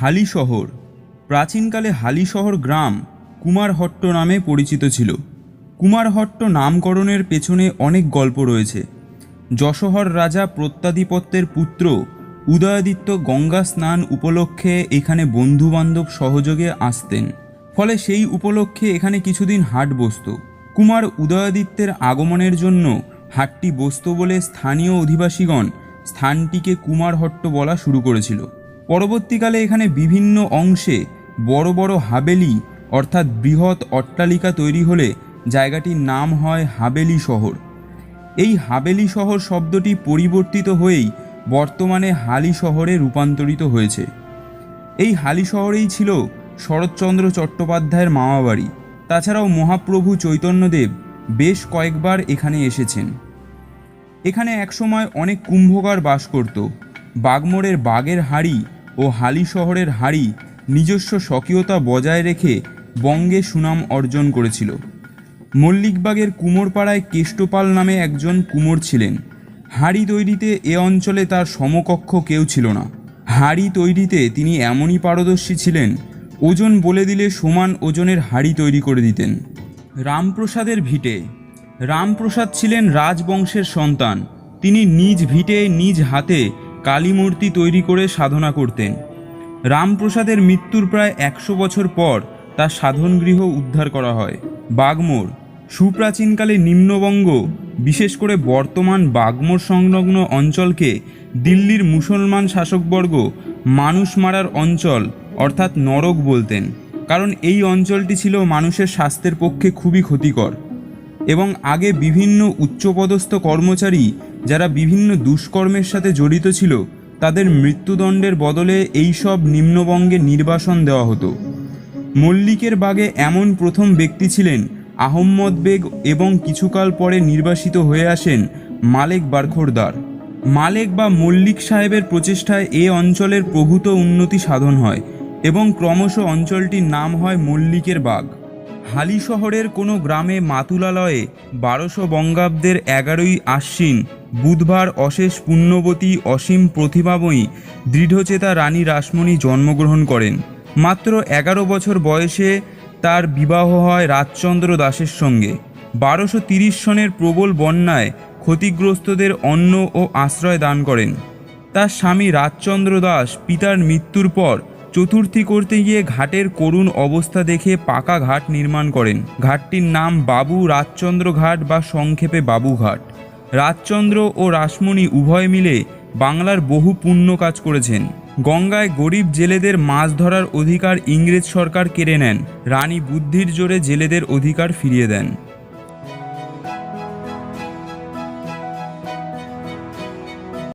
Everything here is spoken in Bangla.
হালি শহর প্রাচীনকালে হালি শহর গ্রাম কুমারহট্ট নামে পরিচিত ছিল। কুমারহট্ট নামকরণের পেছনে অনেক গল্প রয়েছে। যশোহর রাজা প্রত্যাধিপত্যের পুত্র উদয়াদিত্য গঙ্গা স্নান উপলক্ষে এখানে বন্ধুবান্ধব সহযোগে আসতেন। ফলে সেই উপলক্ষে এখানে কিছুদিন হাট বসত কুমার উদয়াদিত্যের আগমনের জন্য হাটটি বসত বলে স্থানীয় অধিবাসীগণ স্থানটিকে কুমারহট্ট বলা শুরু করেছিল। পরবর্তীকালে এখানে বিভিন্ন অংশে বড় বড় হাবেলি, অর্থাৎ বৃহৎ অট্টালিকা তৈরি হলে জায়গাটির নাম হয় হাবেলি শহর। এই হাবেলি শহর শব্দটি পরিবর্তিত হয়েই বর্তমানে হালি শহরে রূপান্তরিত হয়েছে। এই হালি শহরেই ছিল শরৎচন্দ্র চট্টোপাধ্যায়ের মামাবাড়ি তাছাড়াও মহাপ্রভু চৈতন্যদেব বেশ কয়েকবার এখানে এসেছেন। এখানে একসময় অনেক কুম্ভকার বাস করত। বাগমোড়ের বাগের হাড়ি ও হালি শহরের হাড়ি নিজস্ব স্বকীয়তা বজায় রেখে বঙ্গে সুনাম অর্জন করেছিল। মল্লিকবাগের কুমোরপাড়ায় কেষ্টপাল নামে একজন কুমোর ছিলেন। হাড়ি তৈরিতে এ অঞ্চলে তার সমকক্ষ কেউ ছিল না। হাড়ি তৈরিতে তিনি এমনই পারদর্শী ছিলেন, ওজন বলে দিলে সমান ওজনের হাড়ি তৈরি করে দিতেন। রামপ্রসাদের ভিটে। রামপ্রসাদ ছিলেন রাজবংশের সন্তান। তিনি নিজ ভিটে, নিজ হাতে কালীমূর্তি তৈরি করে সাধনা করতেন। রামপ্রসাদের মৃত্যুর প্রায় একশো বছর পর তার সাধনগৃহ উদ্ধার করা হয়। বাগমোর, সুপ্রাচীনকালে নিম্নবঙ্গ, বিশেষ করে বর্তমান বাগমোড় সংলগ্ন অঞ্চলকে দিল্লির মুসলমান শাসকবর্গ মানুষ মারার অঞ্চল অর্থাৎ নরক বলতেন, কারণ এই অঞ্চলটি ছিল মানুষের স্বাস্থ্যের পক্ষে খুবই ক্ষতিকর। এবং আগে বিভিন্ন উচ্চপদস্থ কর্মচারী যারা বিভিন্ন দুষ্কর্মের সাথে জড়িত ছিল, তাদের মৃত্যুদণ্ডের বদলে এই সব নিম্নবঙ্গে নির্বাসন দেওয়া হতো। মল্লিকের বাগে এমন প্রথম ব্যক্তি ছিলেন আহম্মদ বেগ এবং কিছুকাল পরে নির্বাসিত হয়ে আসেন মালেক বারখোরদার। মালেক বা মল্লিক সাহেবের প্রচেষ্টায় এ অঞ্চলের প্রভূত উন্নতি সাধন হয় এবং ক্রমশ অঞ্চলটির নাম হয় মল্লিকের বাগ। হালি শহরের কোনো গ্রামে মাতুলালয়ে বারোশো বঙ্গাব্দের এগারোই আশ্বিন বুধবার অশেষ পুণ্যবতী অসীম প্রতিভাময়ী দৃঢ়চেতা রানী রাসমণি জন্মগ্রহণ করেন। মাত্র এগারো বছর বয়সে তার বিবাহ হয় রাজচন্দ্র দাসের সঙ্গে। বারোশো তিরিশ সনের প্রবল বন্যায় ক্ষতিগ্রস্তদের অন্ন ও আশ্রয় দান করেন। তার স্বামী রাজচন্দ্র দাস পিতার মৃত্যুর পর চতুর্থী করতে গিয়ে ঘাটের করুণ অবস্থা দেখে পাকা ঘাট নির্মাণ করেন। ঘাটটির নাম বাবু রাজচন্দ্র ঘাট বা সংক্ষেপে বাবুঘাট রাজচন্দ্র ও রাসমণি উভয় মিলে বাংলার বহু পুণ্য কাজ করেছেন। গঙ্গায় গরিব জেলেদের মাছ ধরার অধিকার ইংরেজ সরকার কেড়ে নেন। রানী বুদ্ধির জোরে জেলেদের অধিকার ফিরিয়ে দেন।